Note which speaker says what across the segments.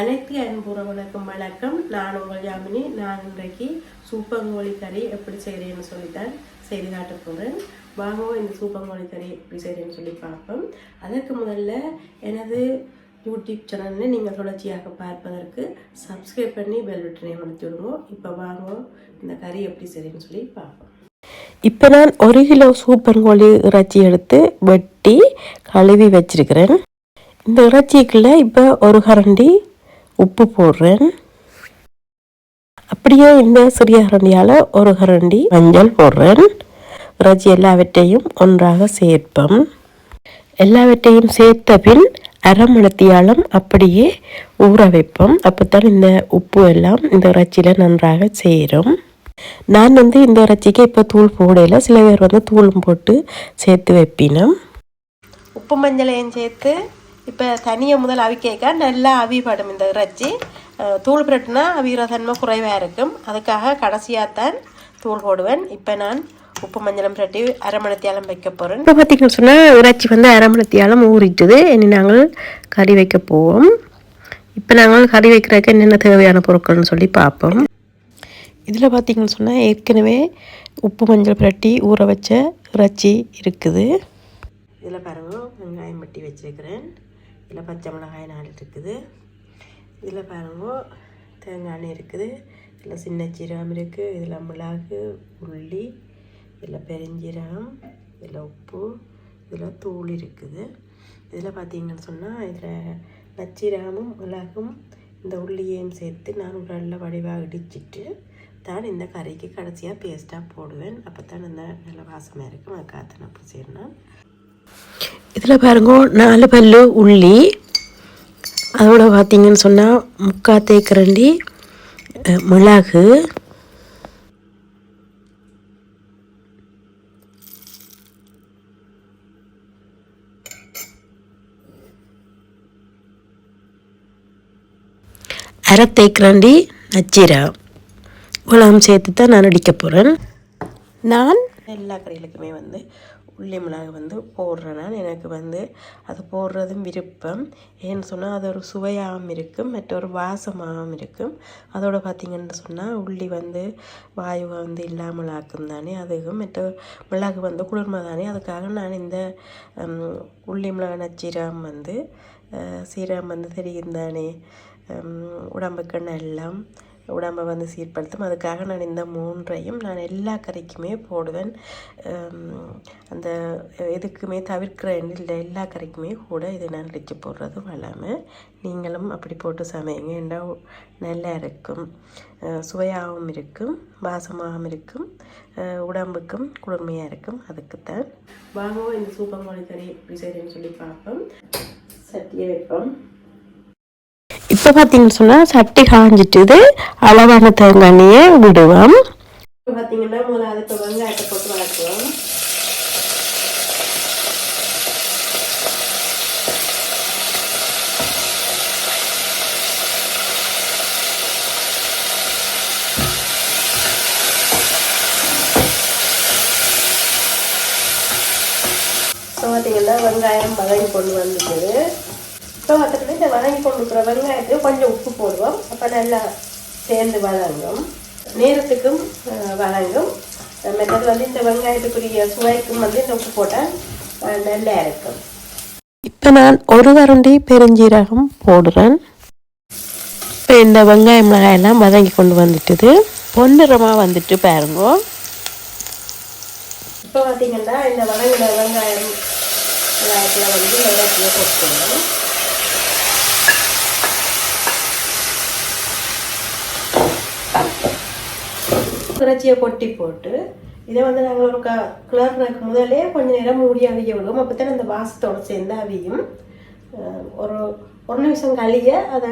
Speaker 1: அனைத்து அன்புறவுகளுக்கும் வணக்கம். நான் உங்கள் யாமினி. நான் இன்றைக்கு சூப்பங்கோழி கறி எப்படி செய்கிறேன்னு சொல்லித்தான் செய்து காட்ட போகிறேன் வாங்குவோம் இந்த சூப்பங்கோழி கறி எப்படி செய்கிறேன்னு சொல்லி பார்ப்போம். அதற்கு முதல்ல எனது யூடியூப் சேனலை நீங்கள் தொடர்ச்சியாக பார்ப்பதற்கு சப்ஸ்கிரைப் பண்ணி பெல் பட்டனை அமர்த்தி விடுவோம் இப்போ வாங்குவோம் இந்த கறி எப்படி செய்கிறேன்னு சொல்லி பார்ப்போம்.
Speaker 2: இப்போ நான் ஒரு கிலோ சூப்பர்கோழி இறைச்சி எடுத்து வெட்டி கழுவி வச்சிருக்கிறேன். இந்த இறைச்சிக்குள்ளே இப்போ ஒரு கரண்டி உப்பு போடுறேன். அப்படியே இந்த சிறிய கரண்டியால் ஒரு கரண்டி மஞ்சள் போடுறேன். இறைச்சி எல்லாவற்றையும் ஒன்றாக சேர்ப்போம். எல்லாவற்றையும் சேர்த்த பின் அரை மணத்தியாலம் அப்படியே ஊற வைப்போம். அப்போத்தான் இந்த உப்பு எல்லாம் இந்த இறைச்சியில் நன்றாக சேரும். நான் வந்து இந்த இறைச்சிக்கு இப்போ தூள் போடல. சில பேர் வந்து தூளும் போட்டு சேர்த்து வைப்பினோம்.
Speaker 1: உப்பு மஞ்சளையும் சேர்த்து இப்போ தனியாக முதல் அவிக்கேக்க நல்லா அவிப்படும் இந்த இறைச்சி. தூள் பிரட்டினா அவிகிற தன்மை குறைவாக இருக்கும். அதுக்காக கடைசியாக தான் தூள் போடுவேன். இப்போ நான் உப்பு மஞ்சளும் பிரட்டி அரை மணித்தியாலம் வைக்க போகிறேன்
Speaker 2: இப்போ பார்த்தீங்கன்னு சொன்னால் இறைச்சி வந்து அரை மணத்தியாலம் ஊறிட்டுது. இனி நாங்கள் கறி வைக்க போவோம். இப்போ நாங்கள் கறி வைக்கிறதுக்கு என்னென்ன தேவையான பொருட்கள்னு சொல்லி பார்ப்போம். இதில் பார்த்தீங்கன்னு சொன்னால் ஏற்கனவே உப்பு மஞ்சள் பிரட்டி ஊற வச்ச இறைச்சி இருக்குது.
Speaker 1: இதில் பாருங்க வெங்காயம் வெட்டி வச்சிருக்கிறேன். இதில் பச்சை மிளகாய் நாலு இருக்குது. இதில் பாருங்க தேங்காய் எண்ணெய் இருக்குது. இதில் சின்ன சீரகம் இருக்குது. இதில் மிளகு உள்ளி இதில் பெருஞ்சீரகம் இதில் உப்பு இதில் தூள் இருக்குது. இதில் பார்த்தீங்கன்னு சொன்னால் இதில் நச்சீரகமும் மிளகும் இந்த உள்ளியையும் சேர்த்து நான் உடலில் வடிவாக இடிச்சிட்டு தான் இந்த கறிக்கு கடைசியாக பேஸ்ட்டாக போடுவேன். அப்போ தான் இந்த நல்ல வாசமாக இருக்கும். அதுக்காக தான் அப்படி செய்யணும்
Speaker 2: இதில் பாருங்க நாலு பல்லு உள்ளி. அதோட பார்த்தீங்கன்னு சொன்னால் முக்கால் தேக்கரண்டி அஹ், மிளகு. அரை தேக்கரண்டி நச்சீரகம் இவ்வளவும் சேர்த்து தான் நான் அடிக்க போகிறேன் நான்
Speaker 1: எல்லா கறிகளுக்குமே வந்து உள்ளி மிளகு வந்து போடுறேன் நான். எனக்கு வந்து அது போடுறதும் விருப்பம். ஏன்னு சொன்னால் அது ஒரு சுவையாகவும் இருக்கும் மற்றொரு வாசமாகவும் இருக்கும். அதோடு பார்த்தீங்கன்னு சொன்னால் உள்ளி வந்து வாயு வந்து இல்லாமல் ஆக்கும் தானே அதுக்கும் மற்ற மிளகு வந்து குளிர்மை தானே. அதுக்காக நான் இந்த உள்ளி மிளகு நச்சீரகம் வந்து சீரம் சீரகம் வந்து தெரியும் தானே. உடம்புக்கு எல்லாம் உடம்பை வந்து சீர்படுத்தும். அதுக்காக நான் இந்த மூன்றையும் நான் எல்லா கறிக்குமே போடுவேன். அந்த எதுக்குமே தவிர்க்கிறேன் இல்லை எல்லா கறிக்குமே கூட இதை நான் அடித்து போடுறதும் வல்லாமல் நீங்களும் அப்படி போட்டு சமைங்க ஏன்னா நல்லா இருக்கும். சுவையாகவும் இருக்கும் வாசமாகவும் இருக்கும் உடம்புக்கும் குளிர்மையாக இருக்கும். அதுக்குத்தான். வாங்கவும் இந்த சூப்பர் கறி எப்படி செய்கிறேன்னு சொல்லி பார்ப்போம். சட்டியை வைப்போம்.
Speaker 2: இப்போ பார்த்தீங்கன்னு சொன்னால் சட்டி காஞ்சிட்டுது. அளவான தேங்காய் எண்ணெயை விடுவோம்.
Speaker 1: இப்போ பார்த்தீங்கன்னா முதல்ல அதுக்கு வெங்காயத்தை போட்டு வளர்க்குவோம் பார்த்தீங்கன்னா வெங்காயம் பதவி கொண்டு வந்துட்டு இப்போ பார்த்துட்டு இந்த வதங்கி கொண்டு இருக்கிற வெங்காயத்துக்கு கொஞ்சம் உப்பு போடுவோம் அப்போ நல்லா சேர்ந்து வதங்கும் நேரத்துக்கும் வதங்கும் மற்றது வந்து இந்த வெங்காயத்துக்குரிய சுவைக்கும் வந்து இந்த உப்பு போட்டால் நல்லா இருக்கும்
Speaker 2: இப்போ நான் ஒரு கரண்டி பெருஞ்சீரகம் போடுறேன் இப்போ இந்த வெங்காயம் மிளகாய் எல்லாம் வதங்கி கொண்டு வந்துட்டுது பொன்னிறமாக வந்துட்டு பாருங்க
Speaker 1: இப்போ பார்த்தீங்கன்னா இந்த வதங்கின வெங்காயம் வெங்காயத்தில் வந்து வெங்காயத்தில் போட்டுக்கணும் இறைச்சியை கொட்டி போட்டு இதை வந்து நாங்கள் ஒரு க கிளர்னக்கு முதலே கொஞ்சம் நேரம் மூடி அவிய விடுவோம். அப்போ தான் அந்த வாசத்தோடு சேர்ந்து அவியும். ஒரு ஒரு நிமிஷம் கழிய அதை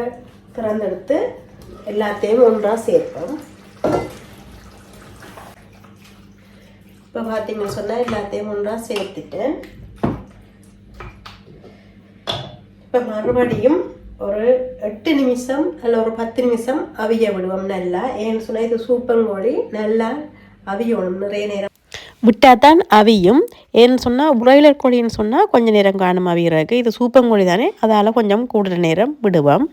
Speaker 1: திறந்தெடுத்து எல்லாத்தையும் ஒன்றாக சேர்ப்போம். இப்போ பார்த்தீங்கன்னு சொன்னால் எல்லாத்தையும் ஒன்றாக சேர்த்துட்டேன் இப்போ மறுபடியும் ஒரு எட்டு நிமிஷம் அல்ல ஒரு பத்து நிமிஷம் அவிய விடுவோம் நல்லா. ஏன்னு சொன்னால் இது சூப்பங்கோழி நல்லா அவியணும் நிறைய நேரம்.
Speaker 2: விட்டால் தான் அவியும். ஏன்னு சொன்னால் புரோய்லர் கோழின்னு சொன்னால் கொஞ்சம் நேரம் காணும் அவிகிறதுக்கு இது சூப்பங்கோழி தானே? அதால் கொஞ்சம் கூடுதல் நேரம் விடுவோம்.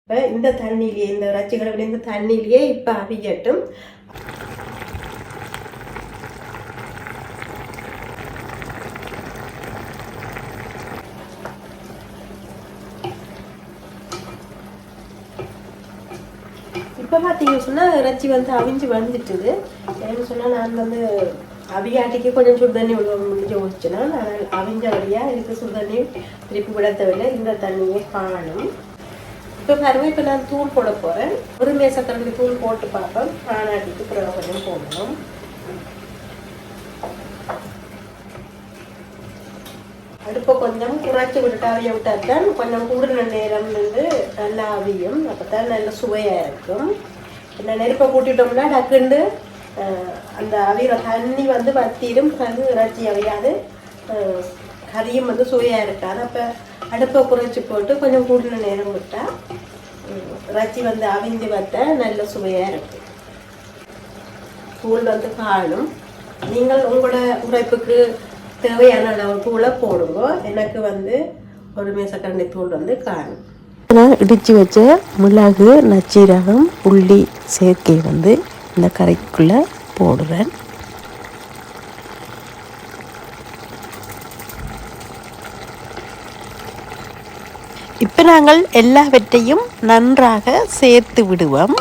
Speaker 1: இப்போ இந்த தண்ணியிலேயே இந்த இறைச்சி கடவுள் இந்த தண்ணியிலேயே இப்போ அவியட்டும். இப்போ பார்த்தீங்கன்னு சொன்னால் இறைச்சி வந்து அவிஞ்சு வந்துட்டுது ஏன்னு சொன்னால் நான் வந்து அவியாட்டிக்கு கொஞ்சம் சுடுதண்ணி முடிஞ்சு வச்சுன்னா நான் அவிஞ்ச வழியாக இதுக்கு சுடுதண்ணி திருப்பி விட தேவையில்லை இந்த தண்ணியே காணும். இப்போ பாருங்க இப்போ நான் தூள் போட போகிறேன் ஒரு மேசக்கரண்டி தூள் போட்டு பார்ப்பேன். காணாட்டிக்கு பிறகு கொஞ்சம் போடணும். அடுப்பை கொஞ்சம் குறைச்சி விட்டுட்டாவே அவிய விட்டாதான் கொஞ்சம் கூடின நேரம் வந்து நல்லா அவியும். அப்போ தான் நல்ல சுவையாக இருக்கும். இந்த நெருப்பை கூட்டிட்டோம்னா டக்குண்டு அந்த அவிகிற தண்ணி வந்து வத்திடும் பிறகு இறைச்சி அவியாது. கறியும் வந்து சுவையாக இருக்காது. அப்போ அடுப்பை குறைச்சி போட்டு கொஞ்சம் கூடின நேரம் விட்டால் இறைச்சி வந்து அவிந்து வத்த நல்ல சுவையாக இருக்கும். தூள் வந்து காணும் நீங்கள் உங்களோட உழைப்புக்கு தேவையான அளவு தூளை போடுங்க. எனக்கு வந்து ஒரு மேசக்கரண்டி தூள் வந்து காணும்
Speaker 2: நான் இடித்து வச்ச மிளகு நச்சீரகம் உள்ளி சேர்க்கை வந்து இந்த கரைக்குள்ளே போடுறேன். இப்போ நாங்கள் எல்லாவற்றையும் நன்றாக சேர்த்து விடுவோம்.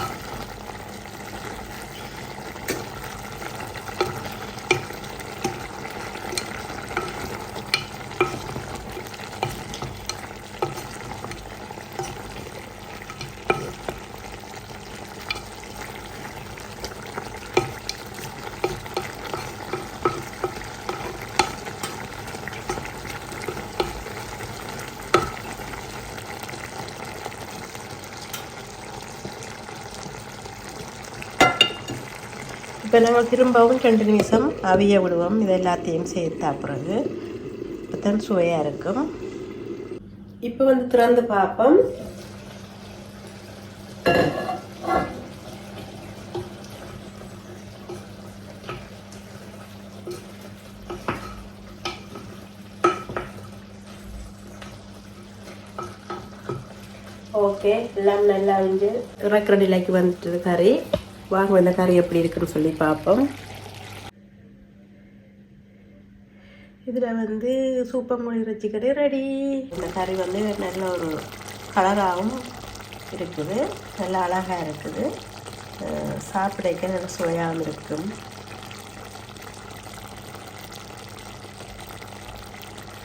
Speaker 1: இப்போ நாங்கள் திரும்பவும் ரெண்டு நிமிஷம் அவிய விடுவோம். இது எல்லாத்தையும் சேர்த்தா பிறகு இப்போ தான் சுவையாக இருக்கும். இப்போ வந்து திறந்து பார்ப்போம். ஓகே எல்லாம் நல்லா வந்து இறக்குற நிலைக்கு வந்துட்டு கறி. வாங்க இந்த கறி எப்படி இருக்குன்னு சொல்லி பார்ப்போம். இதில் வந்து சூப்பர் மொழி இறைச்சி கறி ரெடி இந்த கறி வந்து நல்ல ஒரு கலராகவும் இருக்குது. நல்ல அழகாக இருக்குது. சாப்பிடக்க நல்ல சுவையாகவும் இருக்கும்.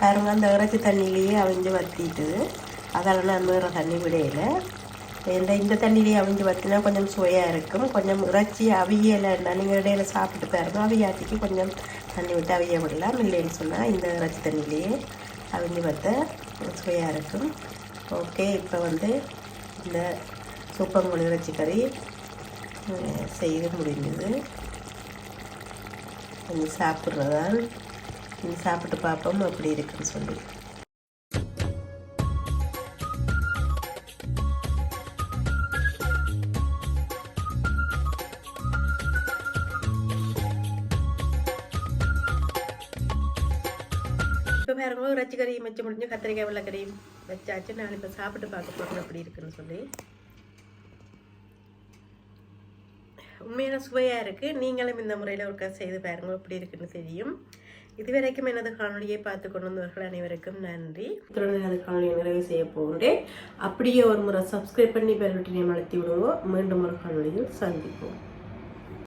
Speaker 1: பாருங்கள் அந்த இறைச்சி தண்ணியிலேயே அவிஞ்சு வத்திட்டுது. அதெல்லாம் நான் வேறு தண்ணி விடையில இந்த இந்த தண்ணியிலேயே அவிஞ்சு பார்த்தினா கொஞ்சம் சுவையாக இருக்கும். கொஞ்சம் இறைச்சி அவியலைன்னா நீங்கள் இடையில சாப்பிட்டு பாருங்க. அவியாட்டிக்கு கொஞ்சம் தண்ணி விட்டு அவிய விடலாம். இல்லைன்னு சொன்னால் இந்த இறைச்சி தண்ணியிலேயே அவிஞ்சு பார்த்தா சுவையாக இருக்கும். ஓகே இப்போ வந்து இந்த சூப்பங்கோழி இறைச்சி கறி செய்து முடிஞ்சது கொஞ்சம் சாப்பிட்றதால் கொஞ்சம் சாப்பிட்டு பார்ப்போம். அப்படி இருக்குன்னு சொல்லி. பாருங்க இறைச்சி கறியும் வச்சு முடிஞ்சு கத்திரிக்காய் வெள்ளைக்கறியும் வச்சாச்சு. நான் இப்போ சாப்பிட்டு பார்க்க போகிறேன் அப்படி இருக்குன்னு சொல்லி. உண்மையான சுவையாக இருக்குது நீங்களும் இந்த முறையில் ஒருக்கா செய்து பாருங்க. எப்படி இருக்குன்னு தெரியும். இதுவரைக்கும் எனது காணொலியை பார்த்து கொண்டு வந்தவர்கள் அனைவருக்கும் நன்றி. தொடர்ந்து எனது காணொலியை நிறைவு செய்ய போகின்றேன். அப்படியே ஒரு முறை சப்ஸ்கிரைப் பண்ணி பெல் பட்டனை அழுத்தி விடுவோம் மீண்டும் ஒரு காணொலியில் சந்திப்போம்.